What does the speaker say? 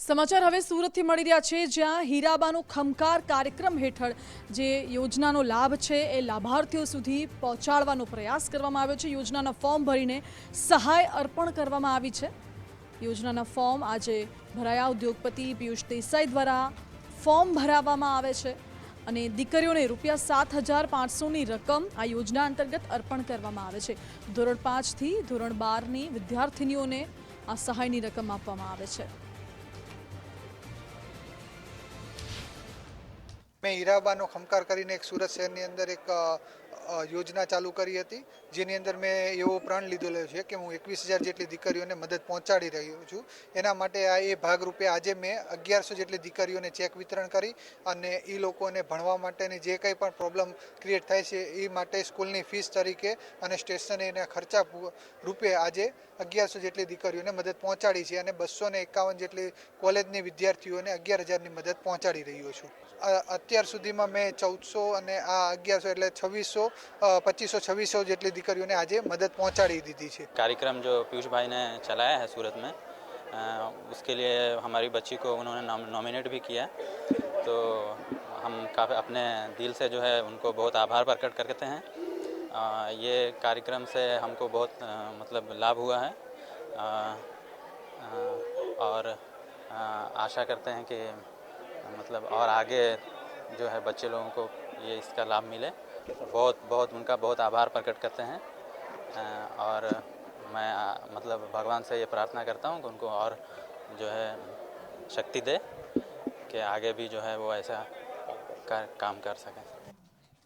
સમાચાર હવે સુરતથી મળી રહ્યા છે, જ્યાં હીરાબાનો ખમકાર કાર્યક્રમ હેઠળ જે યોજનાનો લાભ છે એ લાભાર્થીઓ સુધી પહોંચાડવાનો પ્રયાસ કરવામાં આવ્યો છે. યોજનાના ફોર્મ ભરીને સહાય અર્પણ કરવામાં આવી છે. યોજનાના ફોર્મ આજે ભરાયા. ઉદ્યોગપતિ પિયુષ દેસાઈ દ્વારા ફોર્મ ભરાવવામાં આવે છે અને દીકરીઓને રૂપિયા સાત હજાર પાંચસોની રકમ આ યોજના અંતર્ગત અર્પણ કરવામાં આવે છે. ધોરણ પાંચથી ધોરણ બારની વિદ્યાર્થિનીઓને આ સહાયની રકમ આપવામાં આવે છે. મેં હીરાબાનો ખમકાર કરીને એક સુરત શહેરની અંદર એક યોજના ચાલુ કરી હતી. જેની અંદર મેં એવો પ્રણ લીધેલો છે કે હું એકવીસ હજાર જેટલી દીકરીઓને મદદ પહોંચાડી રહ્યો છું. એના માટે આ એ ભાગરૂપે આજે મેં અગિયારસો જેટલી દીકરીઓને ચેક વિતરણ કરી અને એ લોકોને ભણવા માટેની જે કંઈ પણ પ્રોબ્લેમ ક્રિએટ થાય છે એ માટે સ્કૂલની ફીસ તરીકે અને સ્ટેશનરીના ખર્ચા રૂપે આજે અગિયારસો જેટલી દીકરીઓને મદદ પહોંચાડી છે અને બસો એકાવન જેટલી કોલેજની વિદ્યાર્થીઓને અગિયાર હજારની મદદ પહોંચાડી રહ્યો છું. અત્યાર સુધીમાં મેં ચૌદસો અને આ અગિયારસો એટલે છવ્વીસો પચીસો છવ્વીસો જેટલી દીકરીઓને આજે મદદ પહોંચાડી દીધી છે कार्यक्रम जो पीयूष भाई ने चलाया है सूरत में अ, उसके लिए हमारी बच्ची को उन्होंने नॉमिनेट भी किया है। तो हम काफ़ी अपने दिल से जो है उनको बहुत आभार प्रकट करते हैं अ, ये कार्यक्रम से हमको बहुत अ, मतलब लाभ हुआ है अ, अ, और अ, आशा करते हैं कि मतलब और आगे जो है बच्चे लोगों को ये इसका लाभ मिले बहुत बहुत उनका बहुत आभार प्रकट करते हैं। और मैं मतलब भगवान से ये प्रार्थना करता हूँ कि उनको और जो है शक्ति दे कि आगे भी जो है वो ऐसा कर, काम कर सकें।